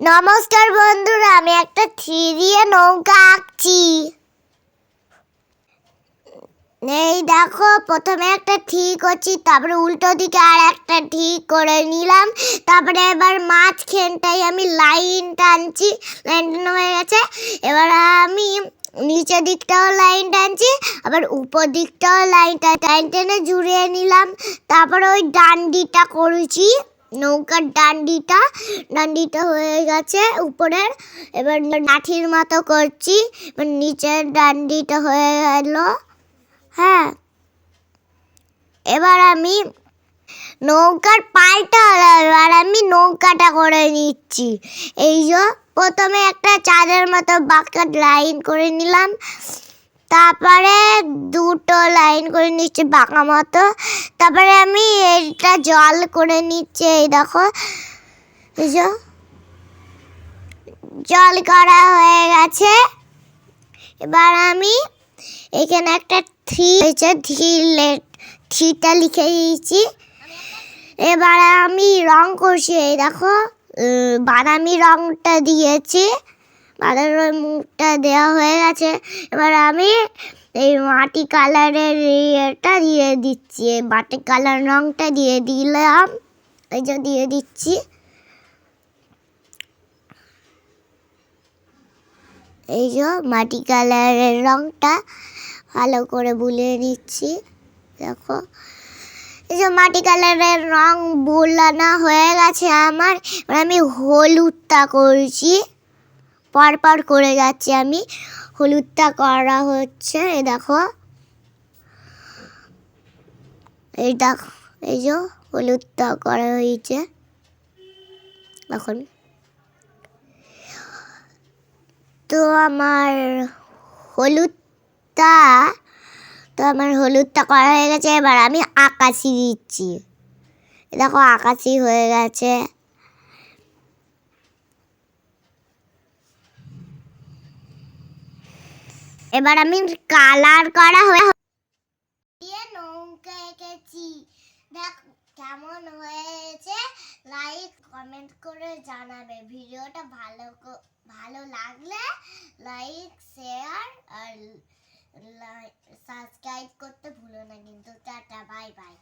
নমস্কার বন্ধুরা, আমি একটা থ্রি নৌকা আঁকছি। এই দেখো, প্রথমে একটা ঠিক করছি, তারপরে উল্টো দিকে আর একটা ঠিক করে নিলাম। তারপরে এবার মাঝখানটাই আমি লাইন টানছি, লাইন টানা হয়ে গেছে। এবার আমি নিচের দিকটাও লাইন টানছি, আবার উপর দিকটাও লাইন টাইন টেনে জুড়িয়ে নিলাম। তারপরে ওই ডান্ডিটা করেছি। নৌকার ডান্ডিটা ডান্ডিটা হয়ে গেছে উপরের। এবার লাঠির মতো করছি, এবার নিচের ডান্ডিটা হয়ে গেল। হ্যাঁ। এবার আমি নৌকার পাল্টা এবার আমি নৌকাটা করে নিচ্ছি। এই যে প্রথমে একটা চাঁদের মতো বাঁকা লাইন করে নিলাম। তারপরে দুটো লাইন করে নিচ্ছি বাঁকা মতো। তারপরে আমি এটা জল করে নিচ্ছি, এই দেখো। জল করা হয়ে গেছে। এবার আমি এখানে একটা থ্রি হয়েছে, থ্রি থ্রিটা লিখে দিয়েছি। এবার আমি রং করছি, এই দেখো। বাদামি রংটা দিয়েছি। বাদামি মুখটা দেওয়া হয়ে গেছে। এবার আমি এই মাটি কালারের ইয়েটা দিয়ে দিচ্ছি। এই মাটি কালার রংটা দিয়ে দিলাম। এই যে দিয়ে দিচ্ছি। এই যে মাটি কালারের রংটা ভালো করে বুলিয়ে নিচ্ছি দেখো। এই যে মাটি কালারের রং বোলানো হয়ে গেছে আমার। এবার আমি হলুদটা করছি। পরপর করে যাচ্ছি আমি। হলুদটা করা হচ্ছে, এই দেখো। এই দেখো, এই যে হলুদটা করা হয়েছে। এখন। তো আমার হলুদটা, তো আমার হলুদটা করা হয়ে গেছে, এবার আমি আকাশি দিচ্ছি। দেখো, আকাশি হয়ে গেছে। এবার আমি কালার করা হয়ে দিয়ে নৌকা এঁকেছি। দেখ কেমন হয়েছে। লাইক কমেন্ট করে জানাবে। ভিডিওটা ভালো ভালো লাগলে লাইক শেয়ার আর সাবস্ক্রাইব করতে ভুলো না কিন্তু, টাটা বাই বাই